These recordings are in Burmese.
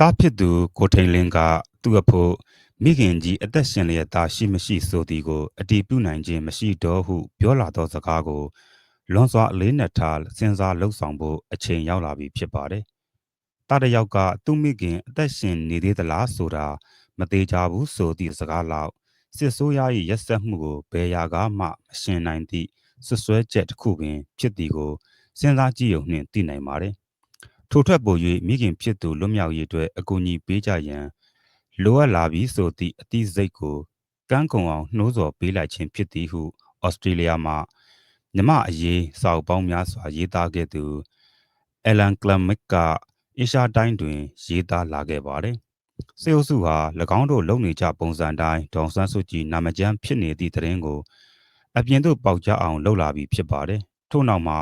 တားဖြစ်သူကိုထိန်လင်းကသူ့အဖို့မိခင်ကြီးအသက်ရှင်လျက်သားရှိမရှိဆိုသည်ကိုအတီးပြုနိုင်ခြင်းမရှိတော့ဟု ပြောလာသောစကားကိုလွန်စွာအလေးနက်ထားစဉ်းစားလှုပ်ဆောင်ဖို့အချိန်ရောက်လာပြီဖြစ်ပါတယ်။တားတယောက်ကသူ့မိခင်အသက်ရှင်နေသေးသလားဆိုတာမသေးကြဘူးဆိုသည့်စကားလောက်စစ်ဆိုးရ၏ရက်စက်မှုကိုဘယ်ရာကမှမရှင်းနိုင်သည့်ဆွဆွဲချက်တစ်ခုပင် ဖြစ်သည်ကိုစဉ်းစားကြည့်ုံနှင့်သိနိုင်ပါတယ်။ ထိုထွက်ပေါ်၍မိခင်ဖြစ်သူလွတ်မြောက်ရေးအတွက်အကူအညီပေးကြရန်လိုအပ်လာပြီဆိုသည့်အသည့်စိတ်ကိုကန်းကုံအောင်နှိုးဆော်ပေးလိုက်ခြင်းဖြစ်သည်ဟုဩစတြေးလျမှမြမအရေးစာအုပ်ပေါင်းများစွာရေးသားခဲ့သူအလန်ကလမစ်ကအရှာတိုင်းတွင် ရေးသားလာခဲ့ပါတယ်။စေအုပ်စုဟာ၎င်းတို့လုံနေကြပုံစံတိုင်းဒေါန်ဆန်းစုကြည်နာမကျန်းဖြစ်နေသည့်သတင်းကို အပြင်သို့ပေါက်ကြားအောင်လှုပ်လာပြီးဖြစ်ပါတယ်။ထို့နောက်မှာ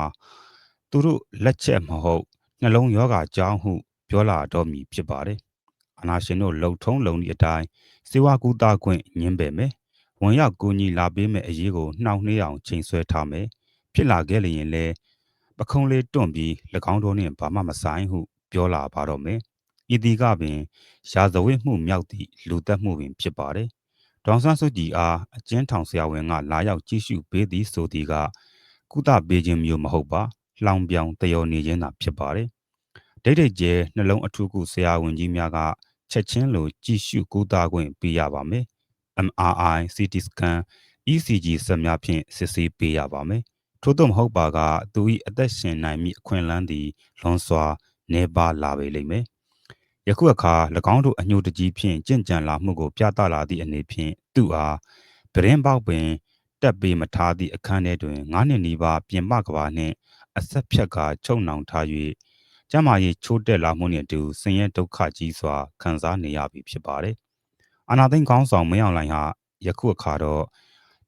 သူတို့လက်ချက်မဟုတ် နှလုံးယောဂါကြောင်းဟု ပြောလာတော့မည်ဖြစ်ပါတယ်။အနာရှင်တို့လှုပ်ထုံးလုံသည့်အတိုင်းစေဝါကူတာခွင့်ညင်းပေမယ်။ဝန်ရောက်ကိုကြီးလာပေးမဲ့အရေးကိုနှောင့်နှေးအောင်ချိန်ဆွဲထားမယ်။ဖြစ်လာခဲ့လျင်လဲပခုံးလေးတွန့်ပြီး၎င်းတို့နှင့်ဘာမှမဆိုင်ဟုပြောလာပါတော့မယ်။ဤဒီကပင်ရာဇဝတ်မှုမြောက်သည့်လူသက်မှုပင်ဖြစ်ပါတယ်။ဒေါန်ဆန်းစုကြည်အားအကျဉ်းထောင်ဆရာဝန်ကလာရောက်ကြည့်ရှုပေးသည်ဆိုသည်ကကုသပေးခြင်းမျိုးမဟုတ်ပါ။ လောင်ပြောင်တယောနေခြင်းသာဖြစ်ပါတယ်။ဒိတ်ဒိတ်ကျဲနှလုံးအထူးကုဆရာဝန်ကြီးများကချက်ချင်းလိုကြည့်ရှုကုသခွင့်ပေးရပါမယ်။ MRI, CT scan, ECG စက်များဖြင့်စစ်ဆေးပေးရပါမယ်။ထို့သောမဟုတ်ပါကသူ၏အသက်ရှင်နိုင်မည့်အခွင့်အလမ်းသည်လွန်စွာနေပါလာပေလိမ့်မယ်။ယခုအခါ၎င်းတို့အညိုတကြီးဖြင့်ကြင့်ကြံလာမှုကိုပြသလာသည့်အနေဖြင့်သူအားပရင်ပေါက်ပင်တက်ပေးမထားသည့်အခန်းထဲတွင်9နှစ်နီးပါးပြင်ပကဘာနှင့် အဆက်ဖြတ်ကာချုပ်နှောင်ထား၍ကျမကြီးချိုးတက်လာမှုနှင့်အတူဆင်းရဲဒုက္ခကြီးစွာခံစားနေရပြီဖြစ်ပါတယ်။အာနာသိန်းကောင်းဆောင်မင်းအောင်လှိုင်ဟာယခုအခါတော့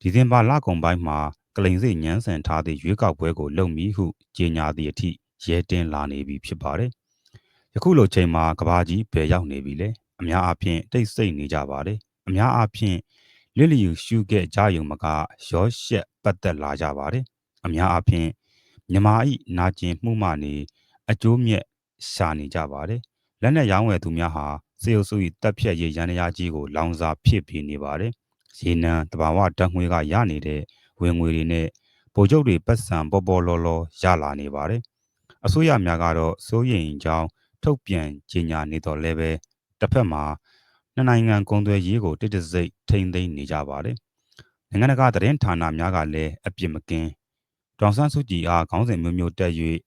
ဒီဇင်ဘာလကုန်ပိုင်းမှာကလိန်စိတ်ညှန်းဆန်ထားသည့်ရွေးကောက်ပွဲကိုလုပ်မည်ဟုကြေညာသည့်အထိရဲတင်းလာနေပြီဖြစ်ပါတယ်။ယခုလိုချိန်မှာကဘာကြီးဘယ်ရောက်နေပြီလဲ။အများအားဖြင့်တိတ်ဆိတ်နေကြပါတယ်။အများအားဖြင့်လစ်လျူရှုခဲ့ကြယုံမကရောရှက်ပတ်သက်လာကြပါတယ်။အများအားဖြင့် မြမာဤနာကျင်မှုမှနေအကျိုးမြက်ရှာနေကြပါတယ်။လက်နက်ရောင်းဝယ်သူများဟာစေအုပ်စု၏တပ်ဖြတ်ရေးရန်ရာကြီးကိုလောင်စာဖြစ်ပြီးနေပါတယ်။ရေနံတဘာဝဓာတ်ငွေကရနေတဲ့ဝင်ငွေတွေနဲ့ဗိုလ်ချုပ်တွေပတ်စံပေါ်ပေါ်လော်လော်ရလာနေပါတယ်။အစိုးရများကတော့စိုးရိမ်ကြောင်းထုတ်ပြန်ကြေညာနေတော့လည်းပဲတစ်ဖက်မှာနှစ်နိုင်ငံကုန်သွယ်ရေးကိုတိတစိတ်ထိမ့်သိမ်းနေကြပါတယ်။နိုင်ငံတကာသတင်းဌာနများကလည်းအပြစ်မကင်း ဒေါန်ဆန်းစုကြည်အားခေါင်းစဉ်မျိုးမျိုးတက်၍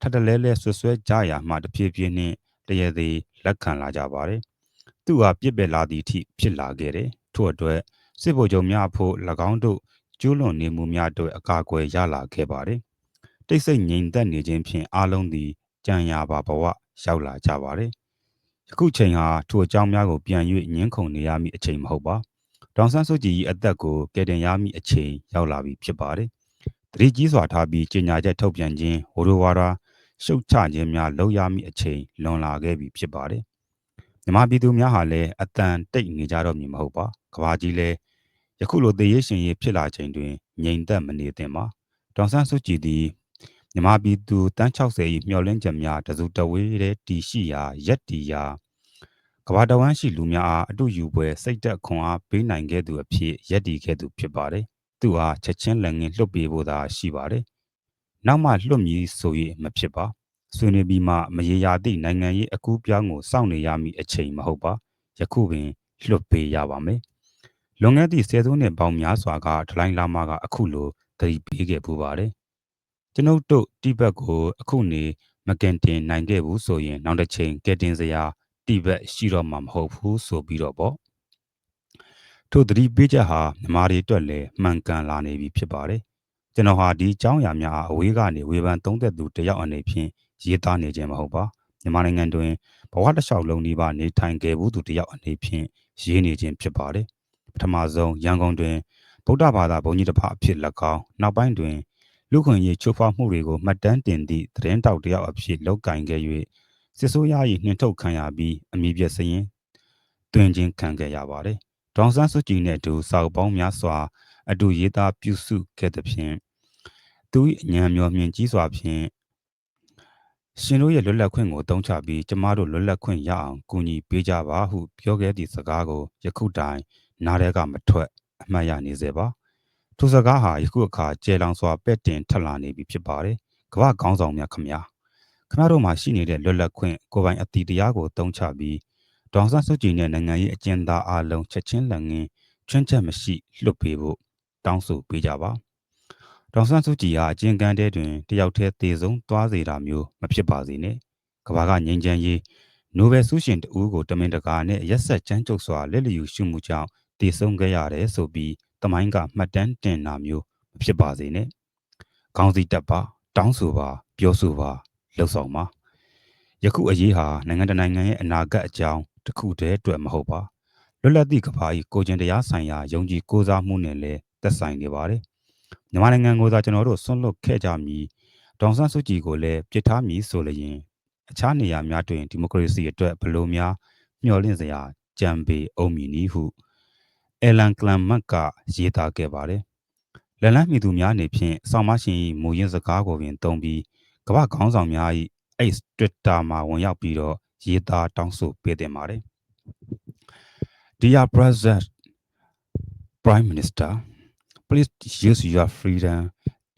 ထပ်တလဲလဲဆွဆွဲကြရာမှတဖြည်းဖြည်းနှင့်တရသေးလက်ခံလာကြပါတယ်။သူ့ဟာပြစ်ပယ်လာသည့်အထိဖြစ်လာခဲ့တယ်။ထို့အတွက်စစ်ဗိုလ်ချုပ်များဖို့၎င်းတို့ကျူးလွန်နေမှုများတို့အကာအကွယ်ရလာခဲ့ပါတယ်။တိတ်ဆိတ်ငြိမ်သက်နေခြင်းဖြင့်အလုံးသည်ကြံရပါဘဝရောက်လာကြပါတယ်။ယခုချိန်ဟာထိုအကြောင်းများကိုပြန်၍ညှင်းခုန်နေရမည့်အချိန်မဟုတ်ပါ။ဒေါန်ဆန်းစုကြည်၏အသက်ကိုကယ်တင်ရမည့်အချိန်ရောက်လာပြီဖြစ်ပါတယ်။ တတိကြီးစွာထားပြီးကြေညာချက်ထုတ်ပြန်ခြင်းဝရဝါဒရှုတ်ချခြင်းများလုပ်ရမည့်အချိန်လွန်လာခဲ့ပြီဖြစ်ပါတယ်။မြမပြည်သူများဟာလည်းအတန်တိတ်နေကြတော့မည်မဟုတ်ပါ။ကဘာကြီးလည်းယခုလိုသေရရှင်ရေးဖြစ်လာချိန်တွင်ငြိမ်သက်မနေသင့်ပါ။ဒေါန်ဆန်းစုကြည်သည်မြမပြည်သူတန်း60၏မျှော်လင့်ချက်များတစုတဝေးတဲ့တီရှိရာရက်တီရာကဘာတဝမ်းရှိလူများအားအတူယူပွဲစိတ်သက်ခွန်အားပေးနိုင်ခဲ့သူအဖြစ်ရက်တီခဲ့သူဖြစ်ပါတယ်။ သူအားချက်ချင်းလက်ငင်းလွတ်ပေးဖို့သာရှိပါတယ်။နောက်မှလွတ်မည်ဆို၍မဖြစ်ပါ။ဆွေးနွေးပြီးမှမရေရာသည့်နိုင်ငံရေးအကူးပြောင်းကိုစောင့်နေရမည့်အချိန်မဟုတ်ပါ။ယခုပင်လွတ်ပေးရပါမယ်။လွန်ခဲ့သည့်ဆယ်စုနှစ်ပေါင်းများစွာကဒလိုင်းလာမာကအခုလိုတတိပေးခဲ့ပူပါတယ်။ကျွန်ုပ်တို့တိဘက်ကိုအခုနေမကန်တင်နိုင်ခဲ့ဘူးဆိုရင် နောက်တစ်ချိန်ကဲတင်စရာတိဘက်ရှိတော့မှာမဟုတ်ဘူးဆိုပြီးတော့ပေါ့ ထိုသတိပေးချက်ဟာမြမာတွေအတွက်လည်းမှန်ကန်လာနေပြီဖြစ်ပါတယ်ကျွန်တော်ဟာဒီအကြောင်းအရာများအဝေးကနေဝေဖန်သုံးသက်သူတယောက်အနေဖြင့်ရေးသားနေခြင်းမဟုတ်ပါမြန်မာနိုင်ငံတွင်ဘဝတစ်လျှောက်လုံးဒီပါနေထိုင်ခဲ့ဘူးသူတယောက်အနေဖြင့်ရေးနေခြင်းဖြစ်ပါတယ်ပထမဆုံးရန်ကုန်တွင်ဗုဒ္ဓဘာသာဘုန်းကြီးတစ်ဖအဖြစ်၎င်းနောက်ပိုင်းတွင်လူခွင့်ရေးချိုးဖောက်မှုတွေကိုမှတ်တမ်းတင်သည့်သတင်းတောက်တယောက်အဖြစ်လောက်ကင်ခဲ့၍စစ်ဆိုးရ၏နှင်ထုတ်ခံရပြီးအမိပြစရင်တွင်ချင်းခံခဲ့ရပါတယ်။ ဒေါန်ဆန်းစုကြည်နှင့်အတူစာအုပ်ပေါင်းများစွာ အတူရေးသားပြုစုခဲ့သဖြင့်သူ၏အဉာဏ်မျှော်မြင်ကြီးစွာဖြင့်ရှင်တို့ရဲ့လွတ်လပ်ခွင့်ကိုတုံးချပြီးကျမတို့လွတ်လပ်ခွင့်ရအောင်ကူညီပေးကြပါဟုပြောခဲ့သည့်စကားကိုယခုတိုင်နားထဲကမထွက်အမှတ်ရနေစေပါထိုစကားဟာယခုအခါကျေလောင်စွာပဲ့တင်ထက်လာနေပြီဖြစ်ပါတယ်ကမ္ဘာခေါင်းဆောင်များခမညာခဏတို့မှရှိနေတဲ့လွတ်လပ်ခွင့်ကိုယ်ပိုင်အတ္တိတရားကိုတုံးချပြီး ဒေါန်ဆန်းစုကြည်နဲ့နိုင်ငံရေးအကျဉ်းသားအလုံးချက်ချင်းလက်ငင်းချွန်းချက်မရှိလွတ်ပေးဖို့တောင်းဆိုပေးကြပါဒေါန်ဆန်းစုကြည်ဟာအကျဉ်းကန်းတဲတွင်တယောက်တည်းတည်ဆုံးသွားစေတာမျိုးမဖြစ်ပါစေနဲ့ကဘာကငြိမ်းချမ်းရေးနိုဘယ်ဆုရှင်တဦးကိုတမင်တကာနဲ့ရက်ဆက်ကြမ်းကြုတ်စွာလက်လျူရှုမှုကြောင့်တည်ဆုံးခဲ့ရတယ်ဆိုပြီးတမိုင်းကမှတ်တမ်းတင်တာမျိုးမဖြစ်ပါစေနဲ့ခေါင်းစည်းတက်ပါတောင်းဆိုပါပြောဆိုပါလှုပ်ဆောင်ပါယခုအရေးဟာနိုင်ငံတကာနိုင်ငံရဲ့အနာဂတ်အကြောင်း တစ်ခုတည်းအတွက်မဟုတ်ပါလွတ်လပ်သည့်ကမ္ဘာ၏ကိုကျင်တရားဆိုင်ရာယုံကြည်ကိုးစားမှုနဲ့လည်းသက်ဆိုင်နေပါတယ်မြန်မာနိုင်ငံကိုသာကျွန်တော်တို့ဆွန့်လွတ်ခဲ့ကြမည်ဒေါန်ဆန်းစုကြည်ကိုလည်းပြစ်ထားမည်ဆိုလျင်အခြားနေရာများတွင်ဒီမိုကရေစီအတွက်ဘလို့များမျှော်လင့်စရာကြံပေအောင်မည်နည်းဟုအယ်လန်ကလန်မတ်ကရေးသားခဲ့ပါတယ်လန်လန်းမိသူများအနေဖြင့်ဆောင်းမရှင်၏မူရင်းစကားကိုပင်တုံးပြီးကမ္ဘာခေါင်းဆောင်များ၏ X Twitter မှာဝင်ရောက်ပြီးတော့ ရေးသားတောင်းဆိုပေးတင်ပါတယ် Dear President Prime Minister please use your freedom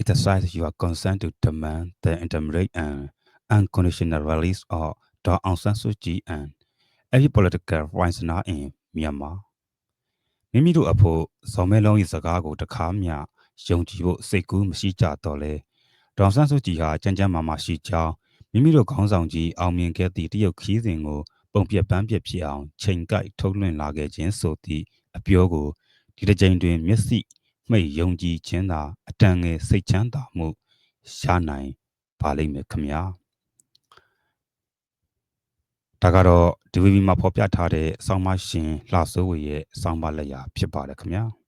exercise your consent to demand the intermediate and unconditional release of Daw Aung San Suu Kyi and every political prisoner in Myanmar မိမိတို့အဖို့ဇော်မဲလုံး၏စကားကိုတခါမျှယုံကြည်ဖို့စိတ်ကူးမရှိကြတော့လေဒေါန်ဆန်းစုကြည်ဟာကြမ်းကြမ်းမာမာရှိကြောင်း မိမိတို့ခေါင်းဆောင်ကြီးအောင်မြင်ခဲ့သည့်တရုတ်ခီးစဉ်ကို ပုံပြပန်းပြဖြစ်အောင်ချိန်ကိုက်ထုတ်လွှင့်လာခဲ့ခြင်းဆိုသည့်အပြောကိုဒီတစ်ကြိမ်တွင် မျက်စိမှိတ်ယုံကြည်ခြင်းသာအတန်ငယ်စိတ်ချမ်းသာမှုရနိုင်ပါလိမ့်မယ်ခမညာဒါကတော့ DVB မှာဖော်ပြထားတဲ့ဆောင်းမရှင်လှဆိုးဝေရဲ့ဆောင်းပါလက်ရာဖြစ်ပါတယ်ခမညာ